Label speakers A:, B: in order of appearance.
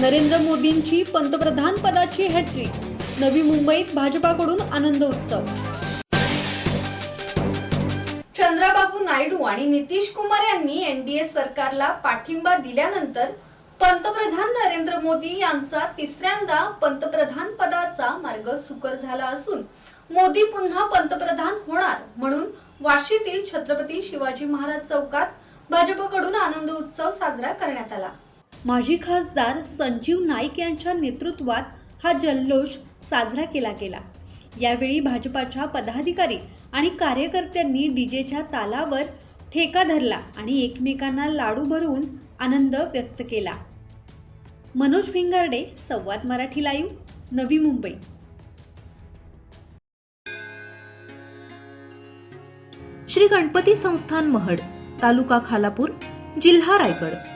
A: नरेंद्र मोदींची पंतप्रधान पदाची हॅट्रिक नवी मुंबईत भाजपाकडून आनंद उत्सव.
B: चंद्राबाबू नायडू आणि नितीश कुमार यांनी एनडीए सरकारला पाठिंबा दिल्यानंतर पंतप्रधान नरेंद्र मोदी यांचा तिसऱ्यांदा पंतप्रधान पदाचा मार्ग सुकर झाला असून मोदी पुन्हा पंतप्रधान होणार म्हणून वाशीतील छत्रपती शिवाजी महाराज चौकात भाजपकडून आनंद उत्सव साजरा करण्यात आला.
A: माजी खासदार संजीव नाईक यांच्या नेतृत्वात हा जल्लोष साजरा केला गेला. यावेळी भाजपाच्या पदाधिकारी आणि कार्यकर्त्यांनी डीजेच्या तालावर ठेका धरला आणि एकमेकांना लाडू भरवून आनंद व्यक्त केला. मनोज भिंगारडे संवाद मराठी लाईव्ह नवी मुंबई.
C: श्री गणपती संस्थान महड तालुका खालापूर जिल्हा रायगड.